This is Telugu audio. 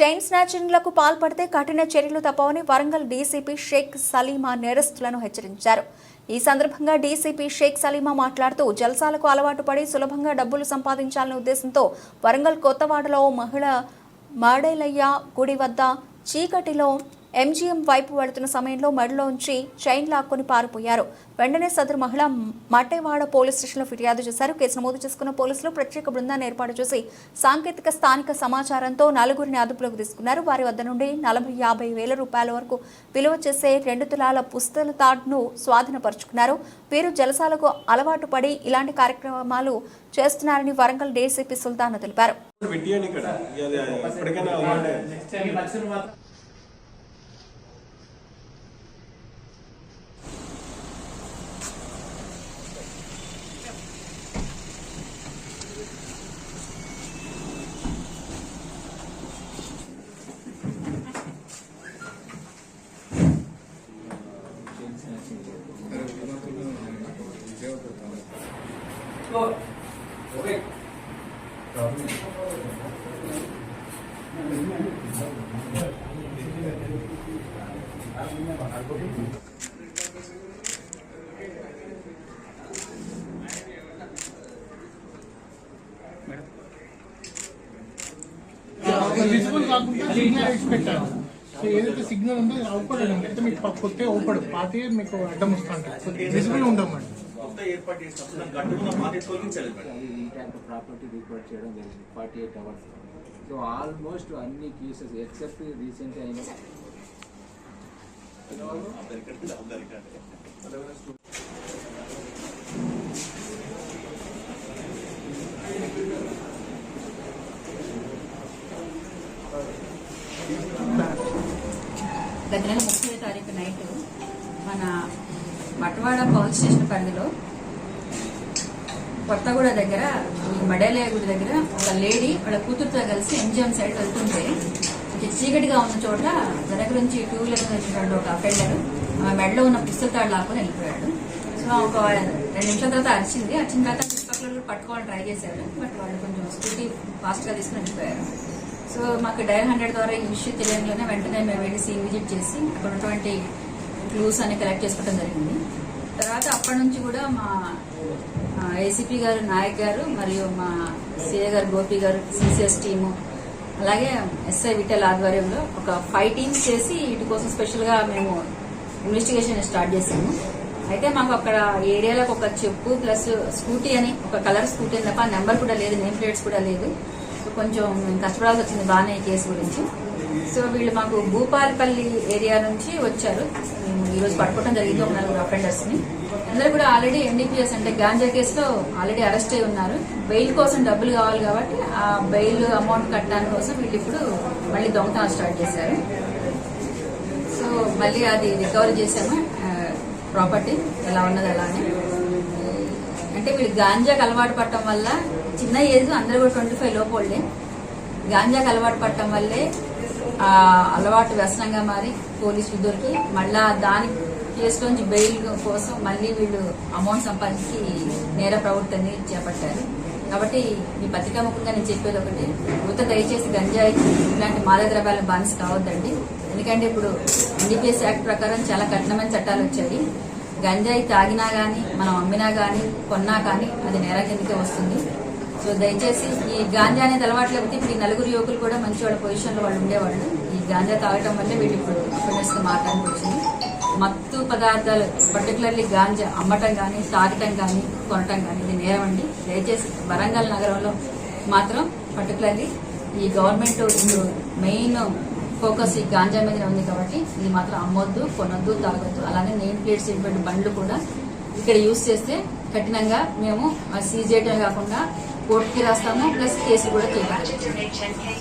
చైన్ స్నాచింగ్లకు పాల్పడితే కఠిన చర్యలు తప్పవని వరంగల్ డీసీపీ షేక్ సలీమా నేరస్తులను హెచ్చరించారు. ఈ సందర్భంగా డీసీపీ షేక్ సలీమా మాట్లాడుతూ జల్సాలకు అలవాటు పడి సులభంగా డబ్బులు సంపాదించాలనే ఉద్దేశంతో వరంగల్ కొత్తవాడలో మహిళ మాడేలయ్య గుడి వద్ద చీకటిలో ఎంజీఎం వైపు వెళుతున్న సమయంలో మడిలోంచి చైన్ లాక్కొని పారిపోయారు. వెంటనే సదరు మహిళ మట్టేవాడ పోలీస్ స్టేషన్లో ఫిర్యాదు చేశారు. కేసు నమోదు చేసుకున్న పోలీసులు ప్రత్యేక బృందాన్ని ఏర్పాటు చేసి సాంకేతిక స్థానిక సమాచారంతో నలుగురిని అదుపులోకి తీసుకున్నారు. వారి వద్ద నుండి నలభై యాభై వేల రూపాయల వరకు విలువ చేసే రెండు తులాల పుస్తల తాడ్ను స్వాధీనపరుచుకున్నారు. వీరు జలసాలకు అలవాటు పడి ఇలాంటి కార్యక్రమాలు చేస్తున్నారని వరంగల్ డీసీపీ సుల్తానా తెలిపారు పెట్టియండి ఇక్కడ ఇక అది ఎప్పటికైనా అలవాటే విజిబుల్ కాకుండా సిగ్నల్ వేసి పెట్టారు సో ఏదైతే సిగ్నల్ ఉందో అది అవుపడండి అయితే మీకు కొత్త అవుపడు పాత మీకు అడ్డం వస్తుంటాయి విజిబుల్ ఉండమండి కొత్త ఏర్పాటు చేసినప్పుడు గట్టుకున్న పాత తొలగించాలి ఆఫ్ ప్రాపర్టీ రిపోర్ట్ చేయడం జరిగింది forty eight hours so almost అన్ని కేసెస్ ఎక్సెప్ట్ రీసెంట్ అయిన గత నెల ముప్పై తారీఖు నైట్ మన మటవాడ పోలీస్ స్టేషన్ పరిధిలో కొత్తగూడ దగ్గర ఈ మడేలయ గుడి దగ్గర ఒక లేడీ వాళ్ళ కూతురుతో కలిసి ఎంజిఎం సైడ్ వెళ్తుంటే కొంచెం చీకటిగా ఉన్న చోట వెనక నుంచి టూ వీలర్ వచ్చినటువంటి ఒక అఫెండర్ ఆమె మెడలో ఉన్న పుస్తక తాడు లాక్కొని వెళ్ళిపోయాడు. సో ఒక రెండు నిమిషాల తర్వాత అరిచింది. అరిచిన తర్వాత చుట్టుపక్కల పట్టుకోవాలని ట్రై చేశారు బట్ వాళ్ళు కొంచెం స్కూటీ ఫాస్ట్గా తీసుకుని వెళ్ళిపోయారు సో మాకు డయల్ హండ్రెడ్ ద్వారా ఈ విషయం తెలియడంలోనే వెంటనే మేము వెళ్ళి సీ విజిట్ చేసి అక్కడ ఉన్నటువంటి క్లూస్ అన్ని కలెక్ట్ చేసుకోవడం జరిగింది. తర్వాత అప్పటి నుంచి కూడా మా ఏసీపీ గారు నాయక్ గారు మరియు మా సిఏ గారు గోపి గారు సిసిఎస్ టీము అలాగే ఎస్ఐ విఠల్ ఆధ్వర్యంలో ఒక ఫైవ్ టీమ్స్ చేసి వీటి కోసం స్పెషల్గా మేము ఇన్వెస్టిగేషన్ స్టార్ట్ చేసాము. అయితే మాకు అక్కడ ఏరియాలకు ఒక చెప్పు ప్లస్ స్కూటీ అని ఒక కలర్ స్కూటీ అని తప్ప నెంబర్ కూడా లేదు నేమ్ ప్లేట్స్ కూడా లేదు. సో కొంచెం కష్టపడాల్సి వచ్చింది బాగానే ఈ కేసు గురించి. సో వీళ్ళు మాకు భూపాలపల్లి ఏరియా నుంచి వచ్చారు. ఈరోజు పట్టుకోవడం జరిగింది ఒక నలుగురు అఫెండర్స్ని అందరూ కూడా ఆల్రెడీ ఎన్డీపీఎస్ అంటే గాంజా కేసులో ఆల్రెడీ అరెస్ట్ అయి ఉన్నారు. బెయిల్ కోసం డబ్బులు కావాలి కాబట్టి ఆ బెయిల్ అమౌంట్ కట్టడానికి కోసం వీళ్ళు ఇప్పుడు మళ్ళీ దొంగతనం స్టార్ట్ చేశారు. సో మళ్ళీ అది రికవరీ చేసాము ప్రాపర్టీ ఎలా ఉన్నది ఎలా అని అంటే వీళ్ళు గాంజాకి అలవాటు పడటం వల్ల చిన్న ఏజ్ అందరూ కూడా ట్వంటీ ఫైవ్ లోపోళ్ళే గాంజాకి అలవాటు పడటం వల్లే ఆ అలవాటు వ్యసనంగా మారి పోలీసు దొరికి మళ్ళా దాని కేసులోంచి బెయిల్ కోసం మళ్ళీ వీళ్ళు అమౌంట్ సంపాదించి నేర ప్రవృత్తిని చేపట్టారు. కాబట్టి ఈ పత్రికా ముఖంగా నేను చెప్పేది ఒకటి యువత దయచేసి గంజాయి ఇలాంటి మాదక ద్రవ్యాలను బానిస కావద్దండి. ఎందుకంటే ఇప్పుడు ఎన్డీపీఎస్ యాక్ట్ ప్రకారం చాలా కఠినమైన చట్టాలు వచ్చాయి. గంజాయి తాగినా కానీ మనం అమ్మినా కానీ కొన్నా కానీ అది నేర కిందకే వస్తుంది. సో దయచేసి ఈ గాంజా అనేది అలవాటు లేకపోతే ఇప్పుడు ఈ నలుగురు యువకులు కూడా మంచి వాళ్ళ పొజిషన్లో వాళ్ళు ఉండేవాళ్ళు. ఈ గాంజా తాగటం వల్లే వీళ్ళు ఇప్పుడు అఫెండర్స్ మారడానికి వచ్చింది. మత్తు పదార్థాలు పర్టికులర్లీ గాంజా అమ్మటం కానీ తాగటం కానీ కొనటం కానీ ఇది నేరం అండి. దయచేసి వరంగల్ నగరంలో మాత్రం పర్టికులర్లీ ఈ గవర్నమెంట్ ఇప్పుడు మెయిన్ ఫోకస్ ఈ గాంజా మీద ఉంది కాబట్టి ఇది మాత్రం అమ్మొద్దు కొనొద్దు తాగొద్దు. అలానే నేమ్ ప్లేట్స్ ఇటువంటి బండ్లు కూడా ఇక్కడ యూజ్ చేస్తే కఠినంగా మేము సీజ్ చేయటమే కాకుండా కోర్టుకి రాస్తాము ప్లస్ కేసు కూడా చేయాలి